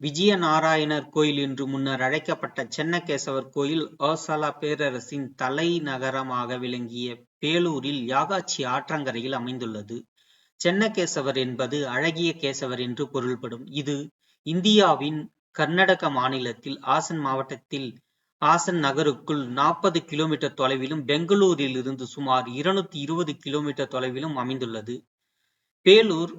விஜயநாராயணர் கோயில் என்று முன்னர் அழைக்கப்பட்ட சென்னகேசவர் கோயில் ஹோசல பேரரசின் தலைநகரமாக விளங்கிய பேலூரில் யாகாச்சி ஆற்றங்கரையில் அமைந்துள்ளது. சென்னகேசவர் என்பது அழகிய கேசவர் என்று பொருள்படும். இது இந்தியாவின் கர்நாடக மாநிலத்தில் ஆசன் மாவட்டத்தில் ஆசன் நகருக்குள் நாற்பது கிலோமீட்டர் தொலைவிலும் பெங்களூரிலிருந்து சுமார் இருநூத்தி இருபது கிலோமீட்டர் தொலைவிலும் அமைந்துள்ளது. பேலூர்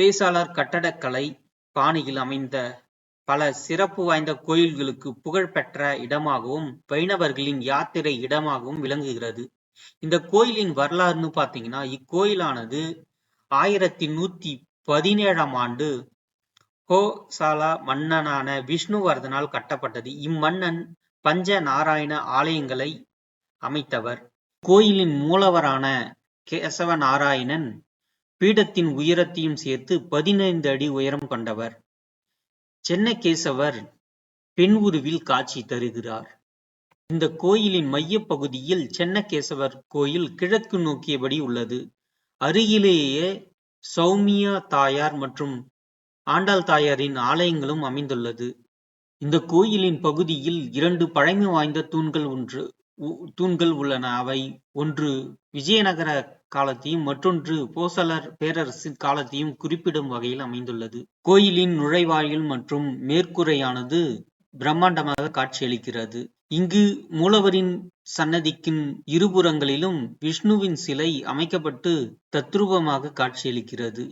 பேசாளர் கட்டடக்கலை பாணியில் அமைந்த பல சிறப்பு வாய்ந்த கோயில்களுக்கு புகழ் பெற்ற இடமாகவும் வைணவர்களின் யாத்திரை இடமாகவும் விளங்குகிறது. இந்த கோயிலின் வரலாறுன்னு பாத்தீங்கன்னா இக்கோயிலானது ஆயிரத்தி நூத்தி பதினேழாம் ஆண்டு ஹோசால மன்னனான விஷ்ணுவர்தனால் கட்டப்பட்டது. இம்மன்னன் பஞ்ச நாராயண ஆலயங்களை அமைத்தவர். கோயிலின் மூலவரான கேசவ நாராயணன் பீடத்தின் உயரத்தையும் சேர்த்து பதினைந்து அடி உயரம் கொண்டவர். சென்னகேசவர் பெண் உருவில் காட்சி தருகிறார். இந்த கோயிலின் மையப் பகுதியில் சென்னகேசவர் கோயில் கிழக்கு நோக்கியபடி உள்ளது. அருகிலேயே சௌமியா தாயார் மற்றும் ஆண்டாள் தாயாரின் ஆலயங்களும் அமைந்துள்ளது. இந்த கோயிலின் பகுதியில் இரண்டு பழமை வாய்ந்த தூண்கள் ஒன்று தூண்கள் உள்ளன. அவை ஒன்று விஜயநகர காலத்தையும் மற்றொன்று போசலர் பேரரசின் காலத்தையும் குறிப்பிடும் வகையில் அமைந்துள்ளது. கோயிலின் நுழைவாயில் மற்றும் மேற்கூரையானது பிரம்மாண்டமாக காட்சியளிக்கிறது. இங்கு மூலவரின் சன்னதிக்கின் இருபுறங்களிலும் விஷ்ணுவின் சிலை அமைக்கப்பட்டு தத்ரூபமாக காட்சியளிக்கிறது.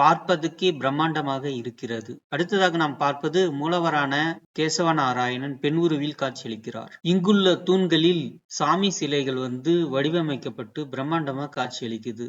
பார்ப்பதற்கே பிரம்மாண்டமாக இருக்கிறது. அடுத்ததாக நாம் பார்ப்பது மூலவரான கேசவ நாராயணன் பெண் உருவில் காட்சியளிக்கிறார். இங்குள்ள தூண்களில் சாமி சிலைகள் வந்து வடிவமைக்கப்பட்டு பிரம்மாண்டமாக காட்சியளிக்குது.